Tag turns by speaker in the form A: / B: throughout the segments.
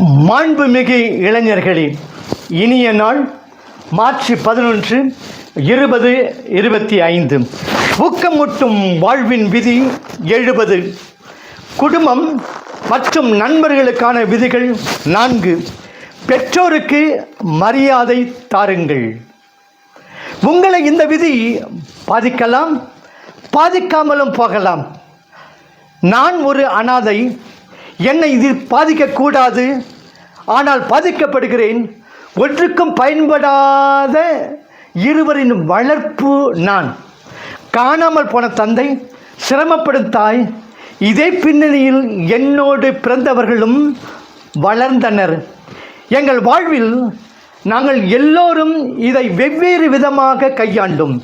A: மாண்புமிகு இளைஞர்களின் இனிய நாள் மார்ச் பதினொன்று இருபது இருபத்தி ஐந்து. ஊக்கமூட்டும் வாழ்வின் விதி எழுபது. குடும்பம் மற்றும் நண்பர்களுக்கான விதிகள் நான்கு. பெற்றோருக்கு மரியாதை தாருங்கள். உங்களை இந்த விதி பாதிக்கலாம் பாதிக்காமலும் போகலாம். நான் ஒரு அனாதை என்னை இது பாதிக்கக்கூடாது. ஆனால் பாதிக்கப்படுகிறேன். ஒன்றுக்கும் பயன்படாத இருவரின் வளர்ப்பு நான். காணாமல் போன தந்தை சிரமப்படும் தாய் இதே பின்னணியில் என்னோடு பிறந்தவர்களும் வளர்ந்தனர். எங்கள் வாழ்வில் நாங்கள் எல்லோரும் இதை வெவ்வேறு விதமாக கையாண்டோம்.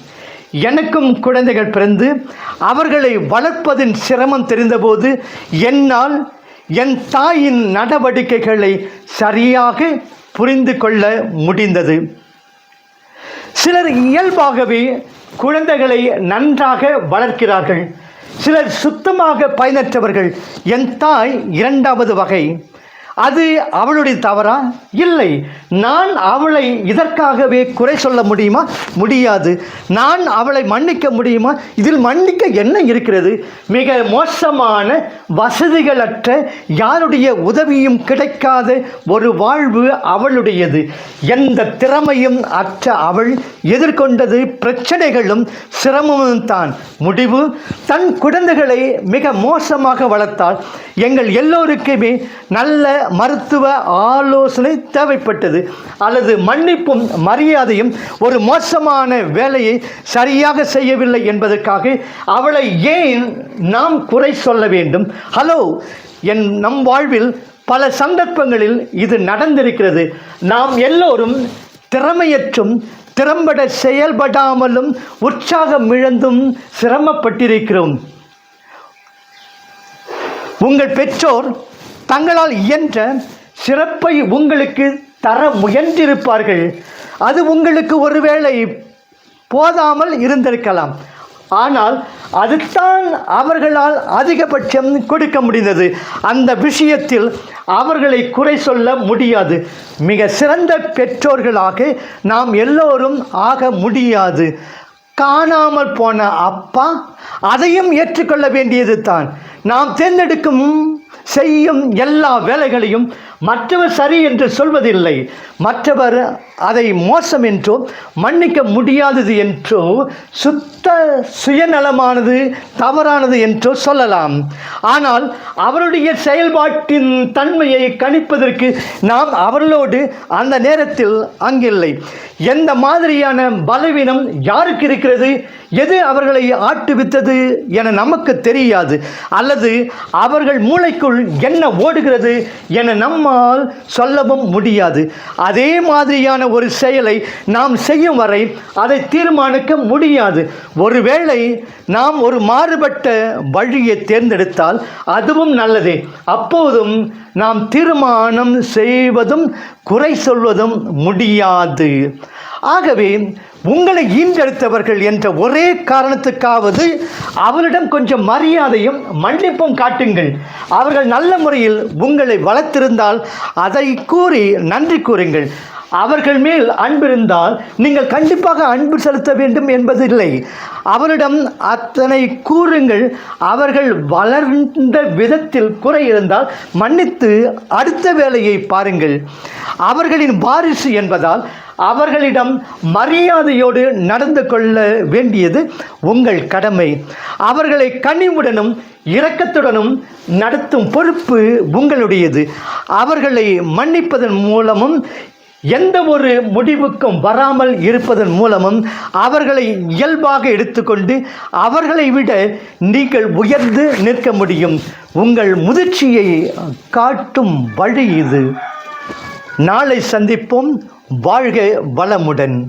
A: எனக்கும் குழந்தைகள் பிறந்து அவர்களை வளர்ப்பதின் சிரமம் தெரிந்தபோது என்னால் என் தாயின் நடவடிக்கைகளை சரியாக புரிந்து கொள்ள முடிந்தது. சிலர் இயல்பாகவே குழந்தைகளை நன்றாக வளர்க்கிறார்கள். சிலர் சுத்தமாக பயனற்றவர்கள். என் தாய் இரண்டாவது வகை. அது அவளுடைய தவறா? இல்லை. நான் அவளை இதற்காகவே குறை சொல்ல முடியுமா? முடியாது. நான் அவளை மன்னிக்க முடியுமா? இதில் மன்னிக்க என்ன இருக்கிறது? மிக மோசமான வசதிகளற்ற யாருடைய உதவியும் கிடைக்காத ஒரு வாழ்வு அவளுடையது. எந்த திறமையும் அற்ற அவள் எதிர்கொண்டது பிரச்சனைகளும் சிரமமும் தான். முடிவு? தன் குழந்தைகளை மிக மோசமாக வளர்த்தால் எங்கள் எல்லோருக்குமே நல்ல மருத்துவ ஆலோசனை தேவைப்பட்டது. அல்லது மன்னிப்பும் மரியாதையும் ஒரு மோசமான வேலையை சரியாக செய்யவில்லை என்பதற்காக அவளை ஏன் நாம் குறை சொல்ல வேண்டும்? ஹலோ என் நம் வாழ்வில் பல சந்தர்ப்பங்களில் இது நடந்திருக்கிறது. நாம் எல்லோரும் திறமையற்றும் திறம்பட செயல்படாமலும் உற்சாகம் இழந்தும் சிரமப்பட்டிருக்கிறோம். உங்கள் பெற்றோர் தங்களால் இயன்ற சிறப்பை உங்களுக்கு தர முயன்றிருப்பார்கள். அது உங்களுக்கு ஒருவேளை போதாமல் இருந்திருக்கலாம். ஆனால் அதுதான் அவர்களால் அதிகபட்சம் கொடுக்க முடிந்தது. அந்த விஷயத்தில் அவர்களை குறை சொல்ல முடியாது. மிக சிறந்த பெற்றோர்களாக நாம் எல்லோரும் ஆக முடியாது. காணாமல் போன அப்பா அதையும் ஏற்றுக்கொள்ள வேண்டியது தான் நாம் தேர்ந்தெடுக்கும் செய்யும் எல்லா வேலைகளையும் மற்றவர் சரி என்று சொல்வதில்லை. மற்றவர் அதை மோசம் என்றோ மன்னிக்க முடியாதது என்றோ சுத்த சுயநலமானது தவறானது என்றோ சொல்லலாம். ஆனால் அவருடைய செயல்பாட்டின் தன்மையை கணிப்பதற்கு நாம் அவர்களோடு அந்த நேரத்தில் அங்கில்லை. எந்த மாதிரியான பலவீனம் யாருக்கு இருக்கிறது? எது அவர்களை ஆட்டுவித்தது என நமக்கு தெரியாது. அல்லது அவர்கள் மூளைக்குள் என்ன ஓடுகிறது என நம்மால் சொல்லவும் முடியாது. அதே மாதிரியான ஒரு செயலை நாம் செய்யும் வரை அதை தீர்மானிக்க முடியாது. ஒருவேளை நாம் ஒரு மாறுபட்ட வழியை தேர்ந்தெடுத்தால் அதுவும் நல்லதே. அப்போதும் நாம் தீர்மானம் செய்வதும் குறை சொல்வதும் முடியாது. ஆகவே உங்களை ஈன்றெடுத்தவர்கள் என்ற ஒரே காரணத்துக்காவது அவரிடம் கொஞ்சம் மரியாதையும் மன்னிப்பும் காட்டுங்கள். அவர்கள் நல்ல முறையில் உங்களை வளர்த்திருந்தால் அதை கூறி நன்றி கூறுங்கள். அவர்கள் மேல் அன்பிருந்தால் நீங்கள் கண்டிப்பாக அன்பு செலுத்த வேண்டும் என்பதில்லை. அவரிடம் அத்தனை கூறுங்கள். அவர்கள் வளர்ந்த விதத்தில் குறை இருந்தால் மன்னித்து அடுத்த வேலையை பாருங்கள். அவர்களின் வாரிசு என்பதால் அவர்களிடம் மரியாதையோடு நடந்து கொள்ள வேண்டியது உங்கள் கடமை. அவர்களை கனிவுடனும் இரக்கத்துடனும் நடத்தும் பொறுப்பு உங்களுடையது. அவர்களை மன்னிப்பதன் மூலமும் எந்த ஒரு முடிவுக்கும் வராமல் இருப்பதன் மூலமும் அவர்களை இயல்பாக எடுத்துக்கொண்டு அவர்களை விட நீங்கள் உயர்ந்து நிற்க முடியும். உங்கள் முதிர்ச்சியை காட்டும் வழி இது. நாளை சந்திப்போம். வாழ்க வளமுடன்.